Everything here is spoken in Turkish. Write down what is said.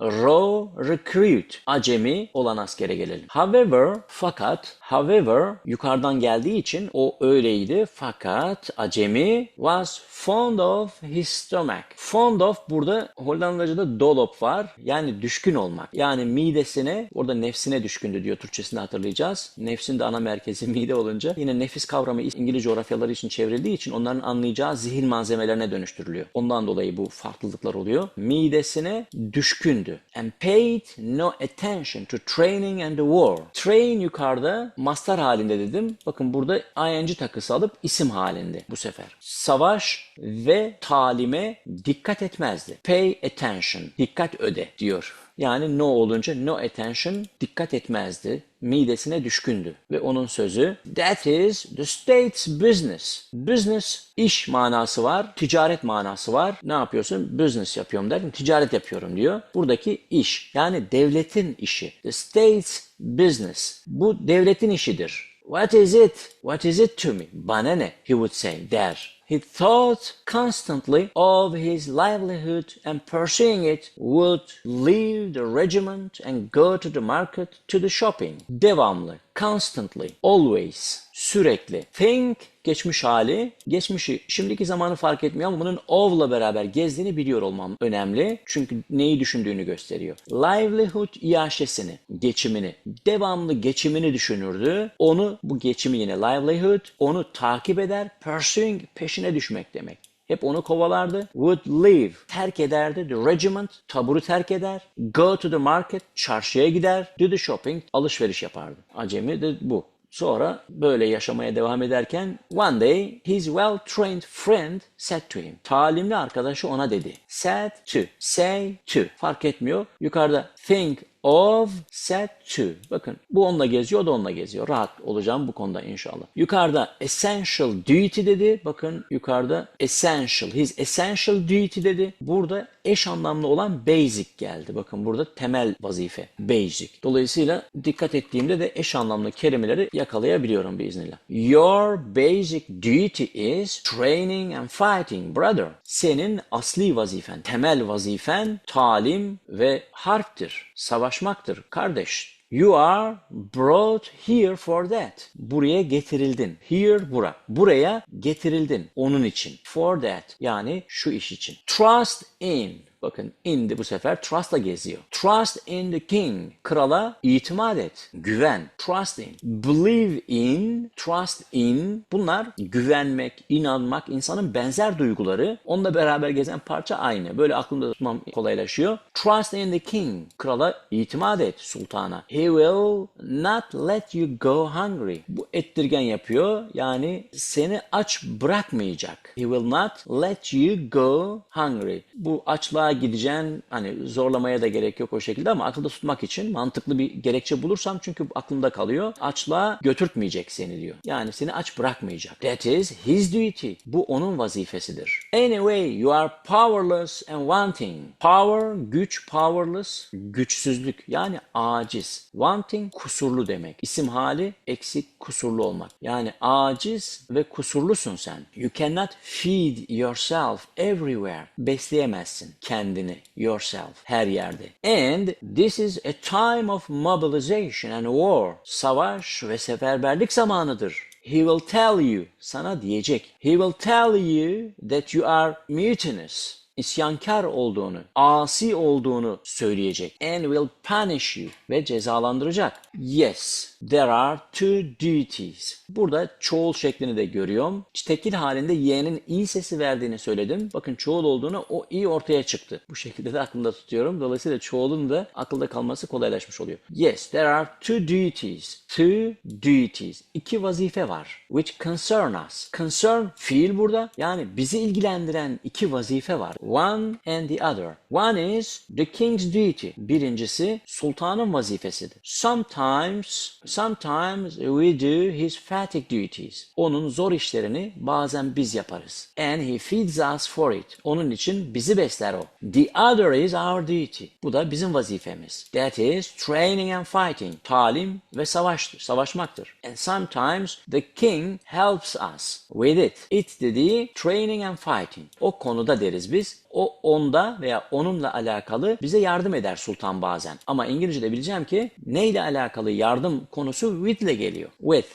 raw recruit. Acemi olan askere gelelim. However, fakat, however yukarıdan geldiği için o öyleydi. Fakat acemi was fond of his stomach. Fond of burada Hollandaca'da dolop var. Yani düşkün olmak. Yani midesine, orada nefsine düşkündü diyor. Türkçesinde hatırlayacağız. Nefsin de ana merkezi mide olunca yine nefis kavramı İngiliz coğrafyaları için çevrildiği için onların anlayacağı zihin malzemelerine dönüştürülüyor. Ondan dolayı bu farklılıklar oluyor. Midesine düşkündü. And paid no attention to training and the war. Train yukarıda master halinde dedim. Bakın burada ing takısı alıp isim halinde bu sefer. Savaş ve talime dikkat etmezdi. Pay attention. Dikkat öde diyor. Yani no olunca no attention dikkat etmezdi. Midesine düşkündü. Ve onun sözü that is the state's business. Business iş manası var, ticaret manası var. Ne yapıyorsun? Business yapıyorum derken ticaret yapıyorum diyor. Buradaki iş yani devletin işi. The state's business. Bu devletin işidir. What is it? What is it to me? Bana ne? He would say der. He thought constantly of his livelihood and pursuing it would leave the regiment and go to the market to the shopping. Devamlı, constantly, always, sürekli. Think geçmiş hali, geçmişi şimdiki zamanı fark etmiyor ama bunun of'la beraber gezdiğini biliyor olmam önemli. Çünkü neyi düşündüğünü gösteriyor. Livelihood iaşesini, geçimini, devamlı geçimini düşünürdü. Onu, bu geçimi yine livelihood, onu takip eder. Pursuing, peşine düşmek demek. Hep onu kovalardı. Would leave, terk ederdi. The regiment, taburu terk eder. Go to the market, çarşıya gider. Do the shopping, alışveriş yapardı. Acemi de bu. Sonra böyle yaşamaya devam ederken one day his well-trained friend said to him. Talimli arkadaşı ona dedi. Said to, say to. Fark etmiyor. Yukarıda think of said to. Bakın bu onunla geziyor, o da onunla geziyor. Rahat olacağım bu konuda inşallah. Yukarıda essential duty dedi. Bakın yukarıda essential. His essential duty dedi. Burada eş anlamlı olan basic geldi. Bakın burada temel vazife. Basic. Dolayısıyla dikkat ettiğimde de eş anlamlı kelimeleri yakalayabiliyorum biiznillah. Your basic duty is training and fighting brother. Senin asli vazifen, temel vazifen talim ve harptir. Savaşmaktır kardeş. You are brought here for that. Buraya getirildin. Here bura. Buraya getirildin. Onun için. For that. Yani şu iş için. Trust in. Bakın in de bu sefer trust'la geziyor. Trust in the king. Krala itimat et. Güven. Trust in. Believe in. Trust in. Bunlar güvenmek, inanmak, insanın benzer duyguları. Onunla beraber gezen parça aynı. Böyle aklımda tutmam kolaylaşıyor. Trust in the king. Krala itimat et sultana. He will not let you go hungry. Bu ettirgen yapıyor. Yani seni aç bırakmayacak. He will not let you go hungry. Bu açlığa gideceğin hani zorlamaya da gerek yok o şekilde ama akılda tutmak için mantıklı bir gerekçe bulursam çünkü aklımda kalıyor. Açlığa götürtmeyecek seni diyor. Yani seni aç bırakmayacak. That is his duty. Bu onun vazifesidir. Anyway, you are powerless and wanting. Power, güç, powerless, güçsüzlük yani aciz. Wanting, kusurlu demek. İsim hali eksik, kusurlu olmak. Yani aciz ve kusurlusun sen. You cannot feed yourself everywhere. Besleyemezsin kendini, yourself, her yerde. And this is a time of mobilization and war. Savaş ve seferberlik zamanıdır. He will tell you, sana diyecek. He will tell you that you are mutinous isyankar olduğunu, asi olduğunu söyleyecek. And will punish you ve cezalandıracak. Yes, there are two duties. Burada çoğul şeklini de görüyorum. Tekil halinde y'nin i sesi verdiğini söyledim. Bakın çoğul olduğunu o i ortaya çıktı. Bu şekilde de aklımda tutuyorum. Dolayısıyla çoğulun da akılda kalması kolaylaşmış oluyor. Yes, there are two duties. Two duties. İki vazife var. Which concern us. Concern fiil burada. Yani bizi ilgilendiren iki vazife var. One and the other. One is the king's duty. Birincisi sultanın vazifesidir. Sometimes, sometimes we do his fatigue duties. Onun zor işlerini bazen biz yaparız. And he feeds us for it. Onun için bizi besler o. The other is our duty. Bu da bizim vazifemiz. That is training and fighting. Talim ve savaştır, savaşmaktır. And sometimes the king helps us with it. It dediği training and fighting. O konuda deriz biz o onda veya onunla alakalı bize yardım eder sultan bazen. Ama İngilizce'de bileceğim ki neyle alakalı yardım konusu with ile geliyor. With.